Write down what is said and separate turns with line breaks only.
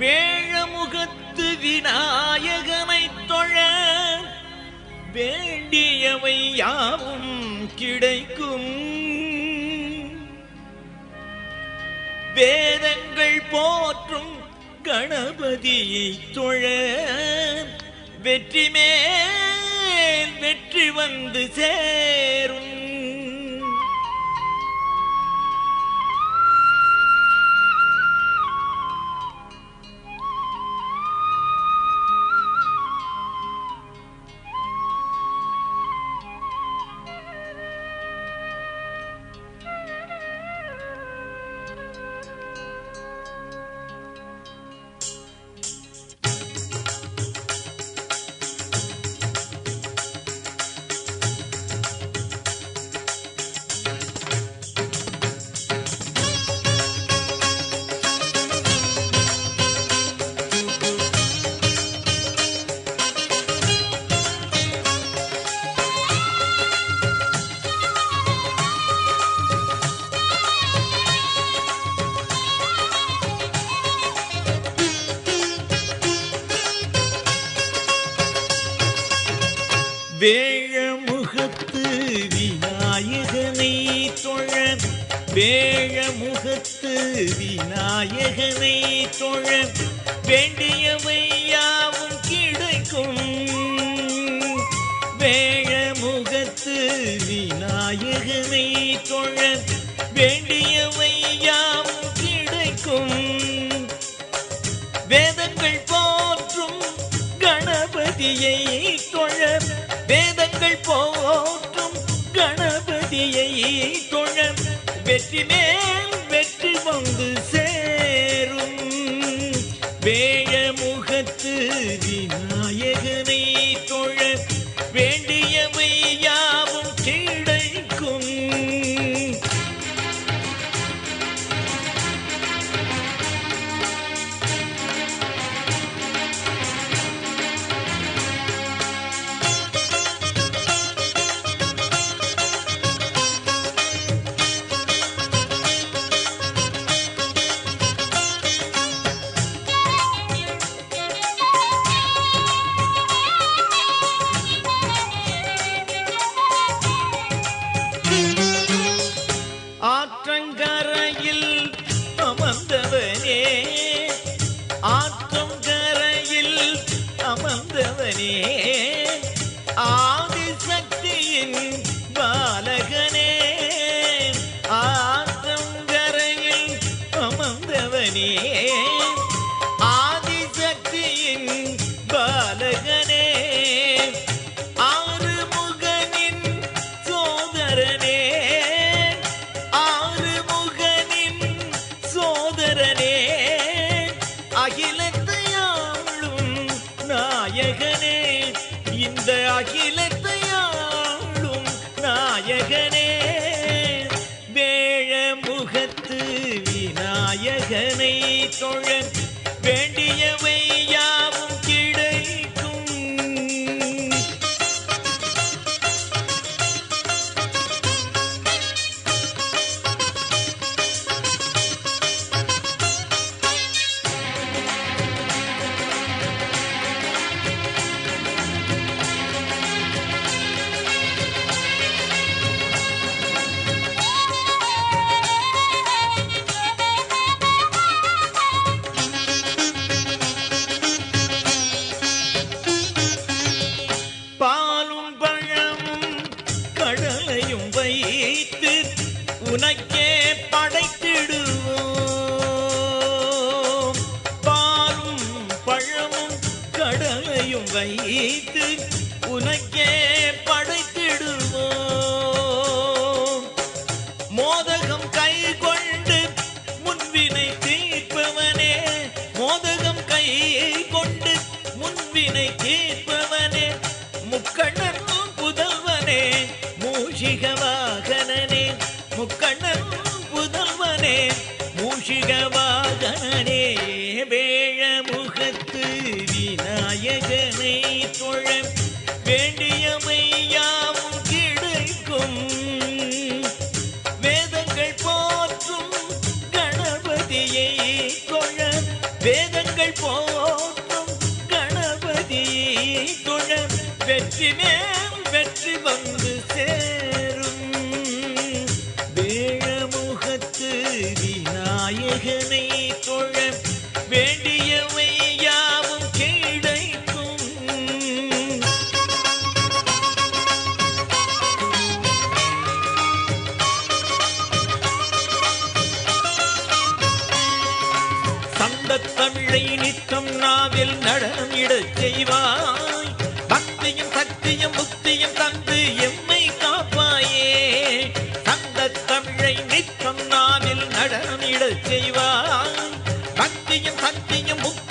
வேழமுகத்து விநாயகனை தொழ வேண்டியவை யாவும் கிடைக்கும். வேதங்கள் போற்றும் கணபதியை தொழ வெற்றி மேல் வெற்றி வந்து சே வேழமுகத்து விநாயகனை தொழ வேழமுகத்து விநாயகனை தொழ வேண்டியவை யாவும் கிடைக்கும். வேழமுகத்து விநாயகனை தொழ வேண்டியவை யாவும் கிடைக்கும். வேதங்கள் போற்றும் கணபதியை தொழ வேதங்கள் போற்றும் கணபதியை தொழ வெற்றி மேல் வெற்றி வந்து சேரும். வேழ ஆற்றும் கரையில் அமர்ந்தவனே ஆதிசக்தியின் பாலகனே ஆற்றும் கரையில் அமர்ந்தவனே. உனக்கே படைத்திடுவோம். பாலும் பழமும் கடலையும் வைத்து உனக்கே படைத்திடுவோம். மோதகம் கை கொண்டு முன்வினை தீர்ப்பவனே. மோதகம் கை கொண்டு முன்வினை தீர்ப்பவனே. முக்கண்ணன் புதல்வனே மூஷிகமாக தெய்வம் நாவில் நடனம் இடச் செய்வாய். பக்தியும் சக்தியும் புத்தியும் தந்து எம்மை காப்பாயே. தந்த தமிழை நித்தம் நாவில் நடனம் இடச் செய்வாய். பக்தியும் சக்தியும் புத்தியும்